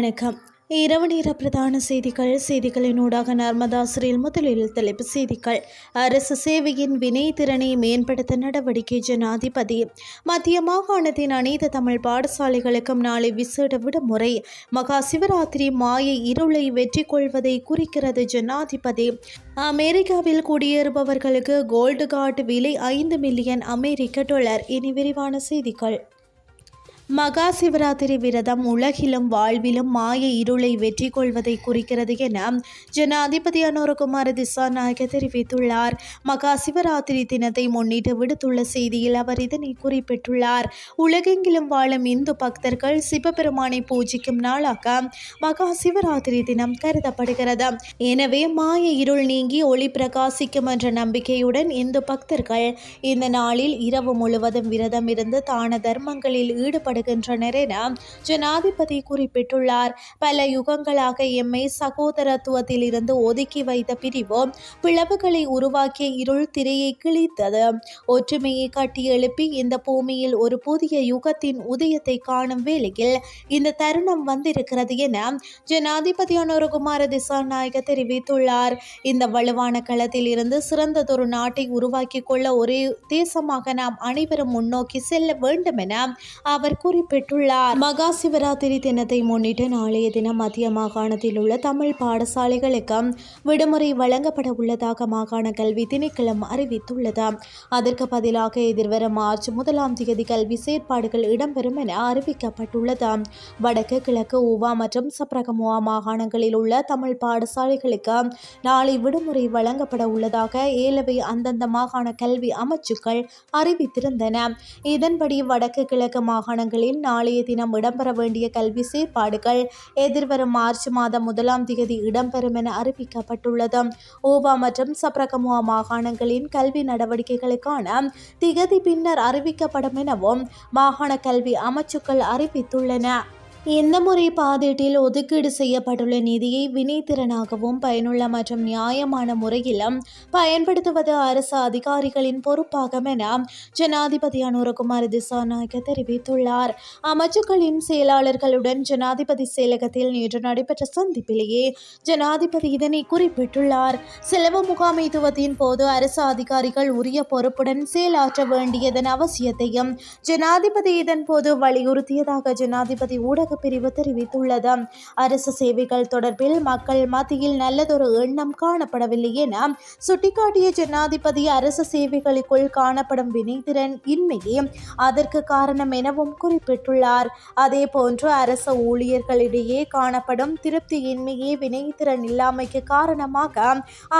வணக்கம். இரவு நேர பிரதான செய்திகள் செய்திகளின் ஊடாக நர்மதாசிரியில் முதலில் தலைப்பு செய்திகள். அரசு சேவையின் வினைத்திறனை மேம்படுத்த நடவடிக்கை ஜனாதிபதி. மத்திய மாகாணத்தின் அனைத்து தமிழ் பாடசாலைகளுக்கும் நாளை விசேட விடுமுறை. மகா சிவராத்திரி மாய இருளை வெற்றி கொள்வதை குறிக்கிறது ஜனாதிபதி. அமெரிக்காவில் குடியேறுபவர்களுக்கு கோல்டு கார்டு விலை ஐந்து மில்லியன் அமெரிக்க டாலர். இனி விரிவான செய்திகள். மகா சிவராத்திரி விரதம் உலகிலும் வாழ்விலும் மாய இருளை வெற்றி கொள்வதை குறிக்கிறது என ஜனாதிபதி அனுரகுமார திசாநாயக்க தெரிவித்துள்ளார். மகா சிவராத்திரி தினத்தை முன்னிட்டு விடுத்துள்ள செய்தியில் அவர் இதனை குறிப்பிட்டுள்ளார். உலகெங்கிலும் வாழும் இந்து பக்தர்கள் சிவபெருமானை பூஜிக்கும் நாளாக மகா சிவராத்திரி தினம் கருதப்படுகிறது. எனவே மாய இருள் நீங்கி ஒளி பிரகாசிக்கும் என்ற நம்பிக்கையுடன் இந்து பக்தர்கள் இந்த நாளில் இரவு முழுவதும் விரதம் இருந்து தான தர்மங்களில் ஈடுபட ஈடுபடுகின்றனர் என ஜனாதிபதி குறிப்பிட்டுள்ளார். பல யுகங்களாக எம்மை சகோதரத்துவத்தில் இருந்து ஒதுக்கி வைத்த பிரிவு பிளவுகளை உருவாக்கிய இருள் திரையை கிழித்தது. ஒற்றுமையை கட்டி எழுப்பி இந்த பூமியில் ஒரு புதிய யுகத்தின் உதயத்தை காணும் வேளையில் இந்த தருணம் வந்திருக்கிறது என ஜனாதிபதி அனுரகுமார திசாநாயக தெரிவித்துள்ளார். இந்த வலுவான களத்தில் இருந்து சிறந்ததொரு நாட்டை உருவாக்கி கொள்ள ஒரே தேசமாக நாம் அனைவரும் முன்னோக்கி செல்ல வேண்டும் என அவர் குறிப்பிட்டுள்ளார். மகா சிவராத்திரி தினத்தை முன்னிட்டு நாளைய தினம் மத்திய மாகாணத்தில் உள்ள தமிழ் பாடசாலைகளுக்கு விடுமுறை வழங்கப்பட உள்ளதாக மாகாண கல்வி திணைக்களம் அறிவித்துள்ளது. அதற்கு பதிலாக எதிர்வரும் மார்ச் முதலாம் தேதி கல்வி செயற்பாடுகள் இடம்பெறும் என அறிவிக்கப்பட்டுள்ளது. வடக்கு கிழக்கு ஊவா மற்றும் சப்ரகமுவா மாகாணங்களில் உள்ள தமிழ் பாடசாலைகளுக்கு நாளை விடுமுறை வழங்கப்பட உள்ளதாக ஏலவை அந்தந்த மாகாண கல்வி அமைச்சுக்கள் அறிவித்திருந்தன. இதன்படி வடக்கு கிழக்கு மாகாண நிறுவனங்களில் நாளைய தினம் இடம்பெற வேண்டிய கல்வி செயற்பாடுகள் எதிர்வரும் மார்ச் மாதம் முதலாம் தேதி இடம்பெறும் என அறிவிக்கப்பட்டுள்ளது. ஓவா மற்றும் சப்ரகமுவா மாகாணங்களின் கல்வி நடவடிக்கைகளுக்கான திகதி பின்னர் அறிவிக்கப்படும் எனவும் மாகாண கல்வி அமைச்சுக்கள் அறிவித்துள்ளன. இந்த முறை பாதீட்டில் ஒதுக்கீடு செய்யப்பட்டுள்ள நிதியை வினைத்திறனாகவும் பயனுள்ள மற்றும் நியாயமான முறையிலும் பயன்படுத்துவது அரசு அதிகாரிகளின் பொறுப்பாகும் என ஜனாதிபதி அனுரகுமார் திசாநாயக்க தெரிவித்துள்ளார். அமைச்சுக்களின் செயலாளர்களுடன் ஜனாதிபதி செயலகத்தில் நேற்று நடைபெற்ற சந்திப்பிலேயே ஜனாதிபதி இதனை குறிப்பிட்டுள்ளார். செலவு முகாமைத்துவத்தின் போது அரசு அதிகாரிகள் உரிய பொறுப்புடன் செயலாற்ற வேண்டியதன் அவசியத்தையும் ஜனாதிபதி இதன் போது வலியுறுத்தியதாக ஜனாதிபதி ஊடக ஊடக பிரிவு தெரிவித்துள்ளது. அரசு சேவைகள் தொடர்பில் மக்கள் மத்தியில் நல்லதொரு எண்ணம் காணப்படவில்லை என சுட்டிக்காட்டிய ஜனாதிபதி அரசு சேவைகளுக்குள் காணப்படும் வினைத்திறன் இன்மையே அதற்கு காரணம் எனவும் குறிப்பிட்டுள்ளார். அதே போன்று அரசு ஊழியர்களிடையே காணப்படும் திருப்தியின்மையே வினைத்திறன் இல்லாமைக்கு காரணமாக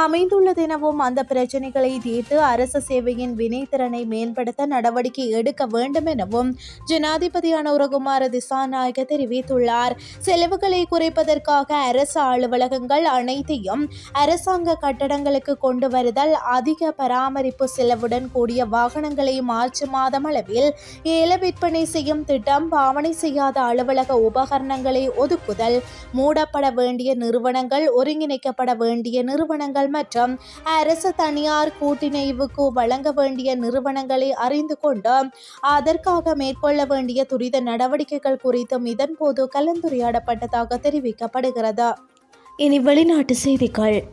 அமைந்துள்ளதெனவும் அந்த பிரச்சனைகளை தீர்த்து அரசு சேவையின் வினைத்திறனை மேம்படுத்த நடவடிக்கை எடுக்க வேண்டும் எனவும் ஜனாதிபதியான அனுரகுமார திசாநாயக தெரிவித்துள்ளார். செலவுகளை குறைப்பதற்காக அரசு அலுவலகங்கள் அனைத்தையும் அரசாங்க கட்டடங்களுக்கு கொண்டு வருதல் அதிக பராமரிப்பு செலவுடன் கூடிய வாகனங்களை மார்ச் மாதம் அளவில் ஏல விற்பனை செய்யும் திட்டம் பாவனை செய்யாத அலுவலக உபகரணங்களை ஒதுக்குதல் மூடப்பட வேண்டிய நிறுவனங்கள் ஒருங்கிணைக்கப்பட வேண்டிய நிறுவனங்கள் மற்றும் அரசு தனியார் கூட்டிணைவுக்கு வழங்க வேண்டிய நிறுவனங்களை அறிந்து கொண்டு அதற்காக மேற்கொள்ள வேண்டிய துரித நடவடிக்கைகள் குறித்தும் இதன் போது கலந்துரையாடப்பட்டதாக தெரிவிக்கப்படுகிறது. இனி வெளிநாட்டு செய்திகள்.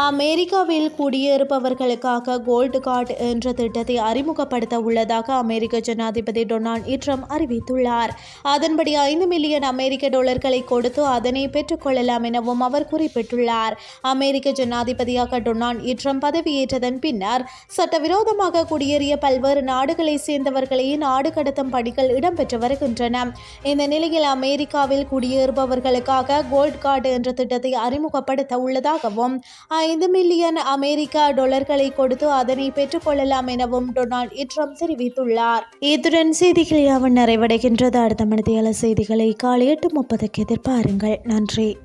அமெரிக்காவில் குடியேறுபவர்களுக்காக கோல்டு கார்டு என்ற திட்டத்தை அறிமுகப்படுத்த உள்ளதாக அமெரிக்க ஜனாதிபதி டொனால்டு இட்ரம் அறிவித்துள்ளார். அதன்படி ஐந்து மில்லியன் அமெரிக்க டாலர்களை கொடுத்து அதனை பெற்றுக்கொள்ளலாம் எனவும் அவர் குறிப்பிட்டுள்ளார். அமெரிக்க ஜனாதிபதியாக டொனால்டு ட்ரம்ப் பதவியேற்றதன் பின்னர் சட்டவிரோதமாக குடியேறிய பல்வேறு நாடுகளை சேர்ந்தவர்களை நாடு கடத்தும் பணிகள் இடம்பெற்று வருகின்றன. இந்த நிலையில் அமெரிக்காவில் குடியேறுபவர்களுக்காக கோல்டு கார்டு என்ற திட்டத்தை அறிமுகப்படுத்த உள்ளதாகவும் ஐந்து மில்லியன் அமெரிக்கா டாலர்களை கொடுத்து அதனை பெற்றுக்கொள்ளலாம் எனவும் டொனால்ட் ட்ரம்ப் தெரிவித்துள்ளார். இத்துடன் செய்திகள் அவன் நிறைவடைகின்றது. அடுத்த மனதியால செய்திகளை காலை எட்டு முப்பதுக்கு எதிர்பாருங்கள். நன்றி.